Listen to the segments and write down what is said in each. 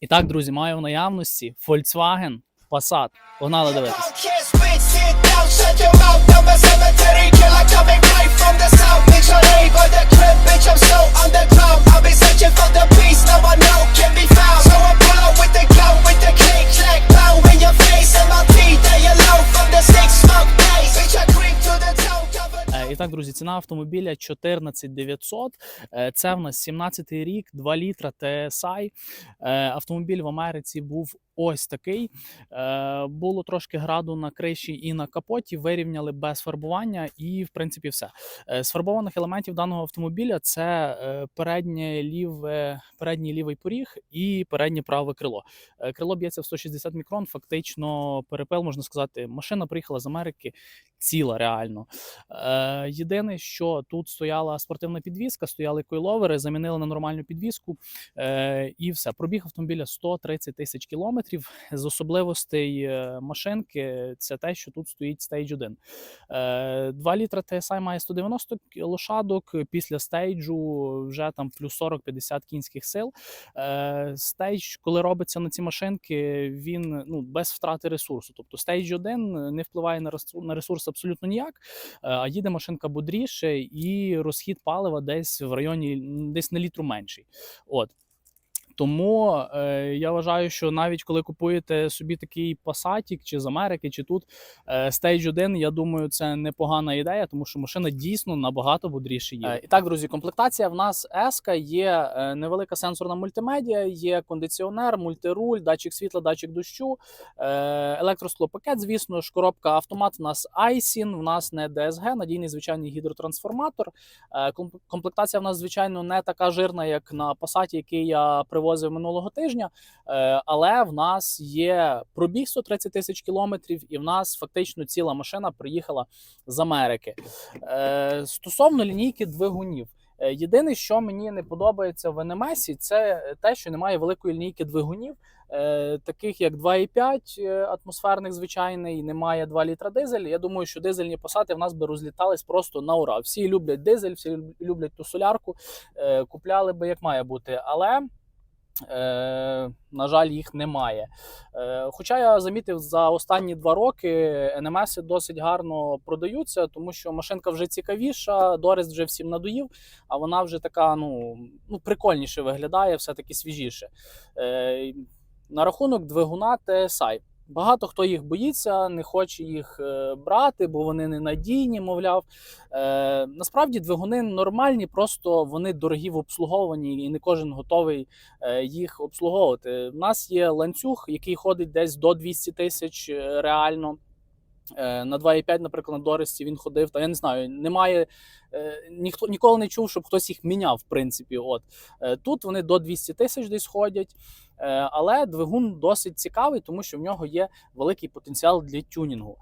І так, друзі, маю в наявності Volkswagen Passat. Погнали дивитися. Так, друзі, ціна автомобіля 14900. Е, Це в нас 17-й рік, 2 літра TSI. Е, Автомобіль в Америці був ось такий. Е, Було трошки граду на криші і на капоті. Вирівняли без фарбування, і в принципі все. Е, З фарбованих елементів даного автомобіля це е, переднє ліве, передній лівий поріг і переднє праве крило. Крило б'ється в 160 мікрон. Фактично, перепил можна сказати. Машина приїхала з Америки ціла реально. Єдине, що тут стояла спортивна підвізка, стояли койловери, замінили на нормальну підвізку, е, і все. Пробіг автомобіля 130 тисяч кілометрів. З особливостей е, машинки це те, що тут стоїть стейдж 1. Е, 2 літра TSI має 190 лошадок. Після стейджу вже там плюс 40-50 кінських сил. Е, стейдж, коли робиться на ці машинки, він ну, без втрати ресурсу. Тобто стейдж 1 не впливає на ресурс, на ресурс абсолютно ніяк, а їде машинка бодріше, і розхід палива десь в районі десь на літру менший. От. Тому е, я вважаю, що навіть коли купуєте собі такий пасатік чи з Америки, чи тут Stage 1, я думаю, це непогана ідея, тому що машина дійсно набагато бодріше їде. Е, і так, друзі, комплектація в нас S, є е, невелика сенсорна мультимедіа, є кондиціонер, мультируль, датчик світла, датчик дощу, е, електросклопакет, звісно ж, коробка автомат. В нас iSIN, в нас не DSG, надійний звичайний гідротрансформатор. Е, Комплектація в нас, звичайно, не така жирна, як на Passat, який я привозив минулого тижня. Е, Але в нас є пробіг 130 тисяч кілометрів, і в нас фактично ціла машина приїхала з Америки. Е, Стосовно лінійки двигунів. е, Єдине, що мені не подобається в НМС, це те, що немає великої лінійки двигунів, таких як 2,5 е, атмосферних звичайний, немає 2 літра дизель. Я думаю, що дизельні посади в нас би розлітались просто на ура. Всі люблять дизель, всі люблять ту солярку, купляли би як має бути. Але на жаль, їх немає. Е, хоча я замітив за останні два роки НМС досить гарно продаються, тому що машинка вже цікавіша, Дорест вже всім надоїв, а вона вже така ну, ну прикольніше виглядає, все-таки свіжіше. Е, на рахунок двигуна TSI. Багато хто їх боїться, не хоче їх е, брати, бо вони ненадійні, мовляв. Е, насправді двигуни нормальні, просто вони дорогі в обслуговуванні, і не кожен готовий е, їх обслуговувати. У нас є ланцюг, який ходить десь до 200 тисяч е, реально. Е, На 2,5, наприклад, на Доресті він ходив, та я не знаю, немає. е, Ніхто ніколи не чув, щоб хтось їх міняв, в принципі. От Е, тут вони до 200 тисяч десь ходять, але двигун досить цікавий, тому що в нього є великий потенціал для тюнінгу.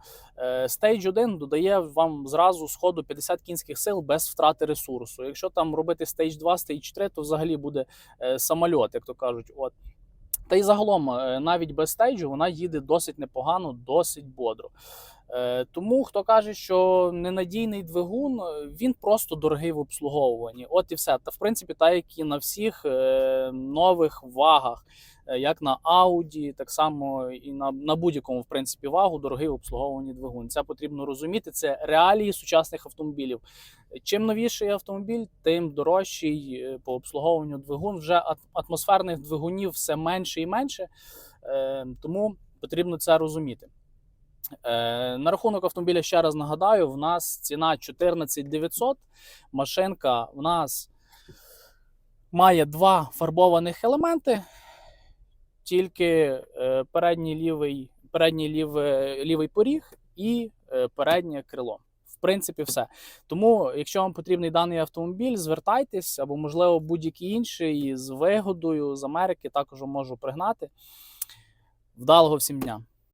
Stage 1 додає вам зразу сходу 50 кінських сил без втрати ресурсу. Якщо там робити Stage 2, Stage 3, то взагалі буде самольот, як то кажуть. От. Та й загалом, е, навіть без стейджу, вона їде досить непогано, досить бодро. Е, Тому хто каже, що ненадійний двигун, е, він просто дорогий в обслуговуванні. От і все. Та в принципі, так як і на всіх е, нових вагах, як на Audi, так само і на, на будь-якому в принципі вагу, дорогий в обслуговуванні двигун. Це потрібно розуміти. Це реалії сучасних автомобілів. Чим новіший автомобіль, тим дорожчий по обслуговуванню двигун. Вже ат- атмосферних двигунів все менше і менше, тому потрібно це розуміти. Е, На рахунок автомобіля ще раз нагадаю: в нас ціна 14 900. Машинка в нас має два фарбованих елементи, тільки е, передній лівий, передній лівий, лівий поріг і е, переднє крило. В принципі, все. Тому, якщо вам потрібний даний автомобіль, звертайтесь або, можливо, будь-який інший з вигодою з Америки також можу пригнати. Вдалого всім дня!